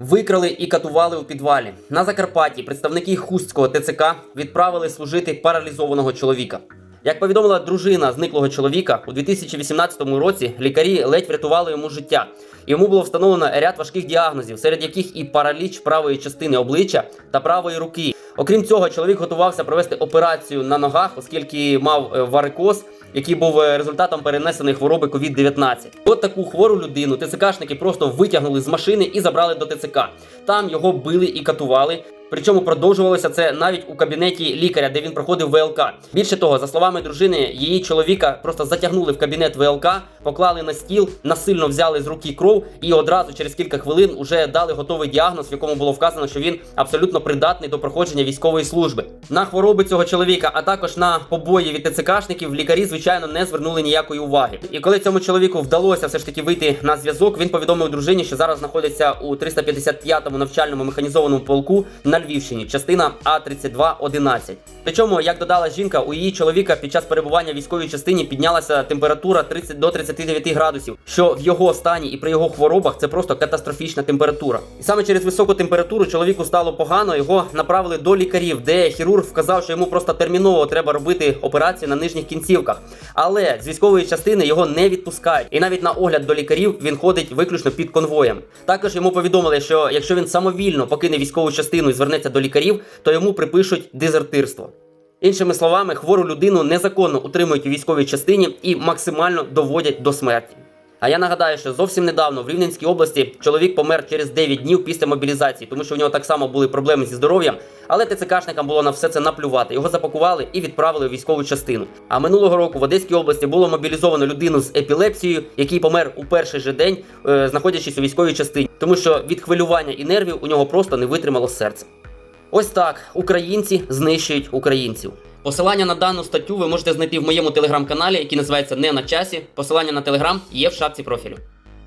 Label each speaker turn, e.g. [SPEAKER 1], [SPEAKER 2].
[SPEAKER 1] Викрали і катували у підвалі. На Закарпатті представники Хустського ТЦК відправили служити паралізованого чоловіка. Як повідомила дружина зниклого чоловіка, у 2018 році лікарі ледь врятували йому життя. Йому було встановлено ряд важких діагнозів, серед яких і параліч правої частини обличчя та правої руки. Окрім цього, чоловік готувався провести операцію на ногах, оскільки мав е, варикоз, який був е, результатом перенесеної хвороби COVID-19. От таку хвору людину ТЦКшники просто витягнули з машини і забрали до ТЦК. Там його били і катували. Причому продовжувалося це навіть у кабінеті лікаря, де він проходив ВЛК. Більше того, за словами дружини, її чоловіка просто затягнули в кабінет ВЛК, поклали на стіл, насильно взяли з руки кров і одразу через кілька хвилин уже дали готовий діагноз, в якому було вказано, що він абсолютно придатний до проходження військової служби. На хвороби цього чоловіка, а також на побої від ТЦКшників, лікарі звичайно не звернули ніякої уваги. І коли цьому чоловіку вдалося все ж таки вийти на зв'язок, він повідомив дружині, що зараз знаходиться у 355-му навчальному механізованому полку на Львівщині, частина А3211. Причому, як додала жінка, у її чоловіка під час перебування в військовій частині піднялася температура 30 до 39 градусів, що в його стані і при його хворобах це просто катастрофічна температура. І саме через високу температуру чоловіку стало погано. Його направили до лікарів, де хірург вказав, що йому просто терміново треба робити операцію на нижніх кінцівках. Але з військової частини його не відпускають. І навіть на огляд до лікарів він ходить виключно під конвоєм. Також йому повідомили, що якщо він самовільно покине військову частину і звернеться до лікарів, то йому припишуть дезертирство. Іншими словами, хвору людину незаконно утримують у військовій частині і максимально доводять до смерті. А я нагадаю, що зовсім недавно в Рівненській області чоловік помер через 9 днів після мобілізації, тому що у нього так само були проблеми зі здоров'ям. Але ТЦКшникам було на все це наплювати. Його запакували і відправили в військову частину. А минулого року в Одеській області було мобілізовано людину з епілепсією, який помер у перший же день, е, знаходячись у військовій частині, тому що від хвилювання і нервів у нього просто не витримало серце. Ось так українці знищують українців. Посилання на дану статтю ви можете знайти в моєму телеграм-каналі, який називається Не на часі. Посилання на телеграм є в шапці профілю.